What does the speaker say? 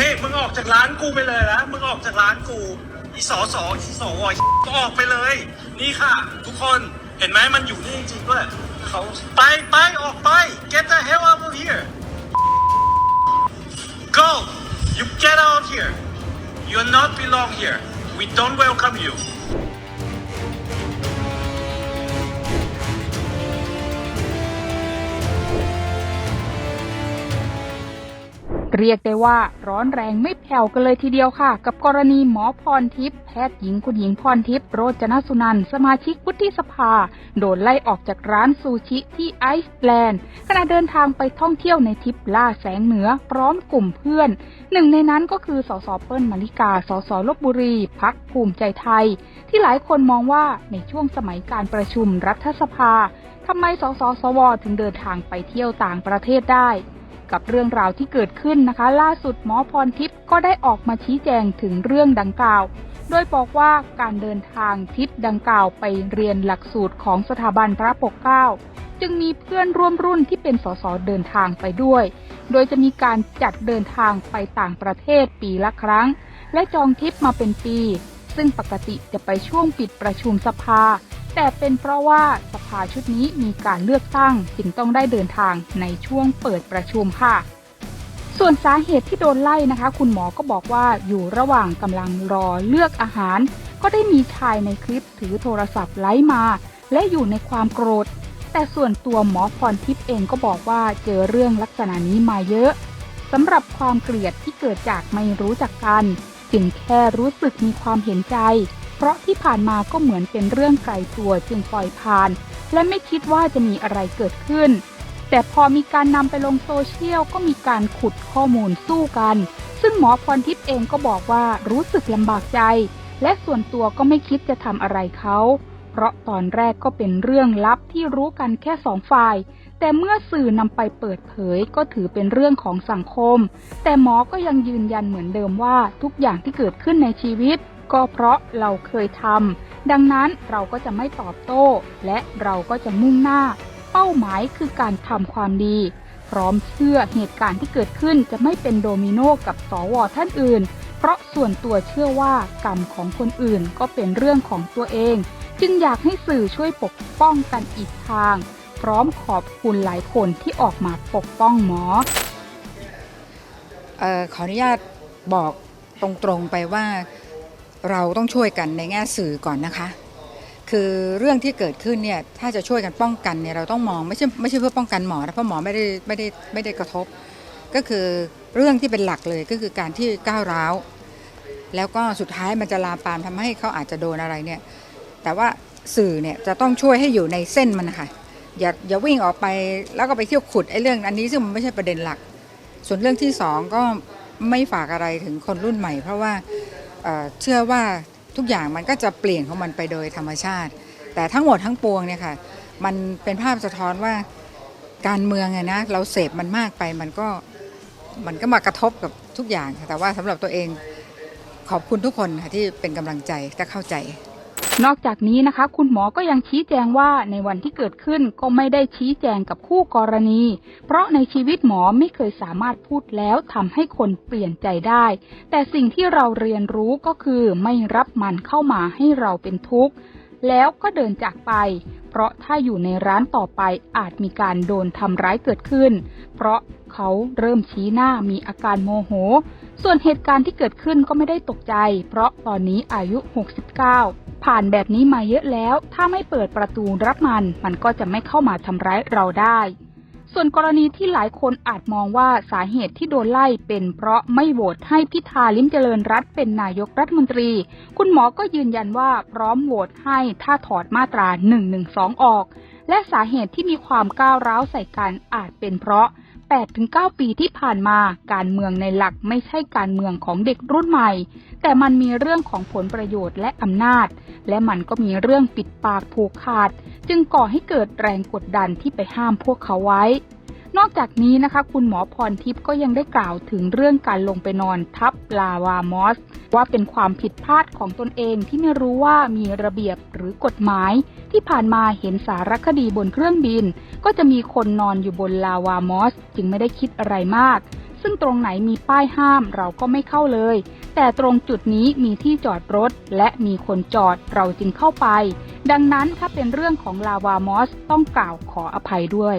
นี่มึงออกจากร้านกูไปเลยนะมึงออกจากร้านกูอีสอสออีสอวอยก็ออกไปเลย นี่ค่ะ ทุกคนเห็นไหมมันอยู่นี่จริงๆด้วยเขาไปไปออกไป get the hell out of here go you get out of here you not belong here we don't welcome you เรียกได้ว่าร้อนแรงไม่แผ่วกันเลยทีเดียวค่ะ กับกรณีหมอพรทิพย์แพทย์หญิงคุณหญิงพรทิพย์โรจนสุนันท์สมาชิกวุฒิสภา โดนไล่ออกจากร้านซูชิที่ไอซ์แลนด์ขณะเดินทางไปท่องเที่ยวในทริปล่าแสงเหนือพร้อมกลุ่มเพื่อน หนึ่งในนั้นก็คือสสเปิ้ลมาริกาสสลบบุรีพักภูมิใจไทย ที่หลายคนมองว่าในช่วงสมัยการประชุมรัฐสภาทำไมสสสวถึงเดินทางไปเที่ยวต่างประเทศได้ กับเรื่องราวที่เกิดขึ้นนะคะ ล่าสุดหมอพรทิพย์ก็ได้ออกมาชี้แจงถึงเรื่องดังกล่าว โดยบอกว่าการเดินทางทริปดังกล่าวไปเรียนหลักสูตรของสถาบันพระปกเกล้าจึงมีเพื่อนร่วมรุ่นที่เป็นสสเดินทางไปด้วย โดยจะมีการจัดเดินทางไปต่างประเทศปีละครั้ง และจองทริปมาเป็นปี ซึ่งปกติจะไปช่วงปิดประชุมสภา แต่เป็นเพราะว่าส ภาชุดนี้มีการเลือกตั้งจึงต้องได้เดินทางในช่วงเปิดประชุมค่ะ ส่วนสาเหตุที่โดนไล่นะคะ คุณหมอก็บอกว่าอยู่ระหว่างกำลังรอเลือกอาหาร ก็ได้มีชายในคลิปถือโทรศัพท์ไลฟ์มา และอยู่ในความโกรธ แต่ส่วนตัวหมอพรทิพย์เองก็บอกว่าเจอเรื่องลักษณะนี้มาเยอะสำหรับความเกลียดที่เกิดจากไม่รู้จักกัน จึงแค่รู้สึกมีความเห็นใจ เพราะที่ผ่านมาก็เหมือนเป็นเรื่องไกลตัวจึงปล่อยผ่าน และไม่คิดว่าจะมีอะไรเกิดขึ้น แต่พอมีการนำไปลงโซเชียลก็มีการขุดข้อมูลสู้กัน ซึ่งหมอพรทิพย์เองก็บอกว่ารู้สึกลำบากใจ และส่วนตัวก็ไม่คิดจะทำอะไรเขาเพราะตอนแรกก็เป็นเรื่องลับที่รู้กันแค่สองฝ่าย แต่เมื่อสื่อนำไปเปิดเผยก็ถือเป็นเรื่องของสังคม แต่หมอก็ยังยืนยันเหมือนเดิมว่าทุกอย่างที่เกิดขึ้นในชีวิต ก็เพราะเราเคยทำดังนั้นเราก็จะไม่ตอบโต้ และเราก็จะมุ่งหน้า เป้าหมายคือการทำความดี พร้อมเชื่อเหตุการณ์ที่เกิดขึ้นจะไม่เป็นโดมิโนกับสวท่านอื่น เพราะส่วนตัวเชื่อว่ากรรมของคนอื่นก็เป็นเรื่องของตัวเอง จึงอยากให้สื่อช่วยปกป้องกันอีกทาง พร้อมขอบคุณหลายคนที่ออกมาปกป้องหมอออขออนุญาตบอกตรงๆไปว่า เราต้องช่วยกันในแง่สื่อก่อนนะคะ คือเรื่องที่เกิดขึ้นเนี่ยถ้าจะช่วยกันป้องกันเนี่ยเราต้องมองไม่ใช่ไม่ใช่เพื่อป้องกันหมอนะเพราะหมอไม่ได้ไม่ได้ไม่ได้กระทบ ก็คือเรื่องที่เป็นหลักเลยก็คือการที่ก้าวร้าวแล้วก็สุดท้ายมันจะลามปามทำให้เขาอาจจะโดนอะไรเนี่ย แต่ว่าสื่อเนี่ยจะต้องช่วยให้อยู่ในเส้นมันนะคะอย่าอย่าวิ่งออกไปแล้วก็ไปเที่ยวขุดไอ้เรื่องอันนี้ซึ่งมันไม่ใช่ประเด็นหลัก ส่วนเรื่องที่สองก็ไม่ฝากอะไรถึงคนรุ่นใหม่ เพราะว่า เชื่อว่าทุกอย่างมันก็จะเปลี่ยนของมันไปโดยธรรมชาติ แต่ทั้งหมดทั้งปวงเนี่ยค่ะมันเป็นภาพสะท้อนว่าการเมืองไงนะเราเสพมันมากไปมันก็มันก็มากระทบกับทุกอย่าง แต่ว่าสำหรับตัวเองขอบคุณทุกคนค่ะที่เป็นกำลังใจและเข้าใจ นอกจากนี้นะคะ คุณหมอก็ยังชี้แจงว่าในวันที่เกิดขึ้นก็ไม่ได้ชี้แจงกับคู่กรณี เพราะในชีวิตหมอไม่เคยสามารถพูดแล้วทำให้คนเปลี่ยนใจได้ แต่สิ่งที่เราเรียนรู้ก็คือไม่รับมันเข้ามาให้เราเป็นทุกข์แล้วก็เดินจากไป เพราะถ้าอยู่ในร้านต่อไปอาจมีการโดนทำร้ายเกิดขึ้น เพราะ เขาเริ่มชี้หน้ามีอาการโมโห ส่วนเหตุการณ์ที่เกิดขึ้นก็ไม่ได้ตกใจ เพราะตอนนี้อายุ 69 ผ่านแบบนี้มาเยอะแล้ว ถ้าไม่เปิดประตูรับมัน มันก็จะไม่เข้ามาทำร้ายเราได้ ส่วนกรณีที่หลายคนอาจมองว่าสาเหตุที่โดนไล่เป็นเพราะไม่โหวตให้พิธาลิ้มเจริญรัตเป็นนายกรัฐมนตรี คุณหมอก็ยืนยันว่าพร้อมโหวตให้ถ้าถอดมาตรา 112 ออก และสาเหตุที่มีความก้าวร้าวใส่กันอาจเป็นเพราะ 8-9 ปีที่ผ่านมา การเมืองในหลักไม่ใช่การเมืองของเด็กรุ่นใหม่ แต่มันมีเรื่องของผลประโยชน์และอำนาจ และมันก็มีเรื่องปิดปากผูกขาด จึงก่อให้เกิดแรงกดดันที่ไปห้ามพวกเขาไว้ นอกจากนี้นะคะ คุณหมอพรทิพย์ก็ยังได้กล่าวถึงเรื่องการลงไปนอนทับลาวามอส ว่าเป็นความผิดพลาดของตนเองที่ไม่รู้ว่ามีระเบียบหรือกฎหมาย ที่ผ่านมาเห็นสารคดีบนเครื่องบิน ก็จะมีคนนอนอยู่บนลาวามอส จึงไม่ได้คิดอะไรมาก ซึ่งตรงไหนมีป้ายห้ามเราก็ไม่เข้าเลย แต่ตรงจุดนี้มีที่จอดรถ และมีคนจอดเราจึงเข้าไป ดังนั้นถ้าเป็นเรื่องของลาวามอสต้องกล่าวขออภัยด้วย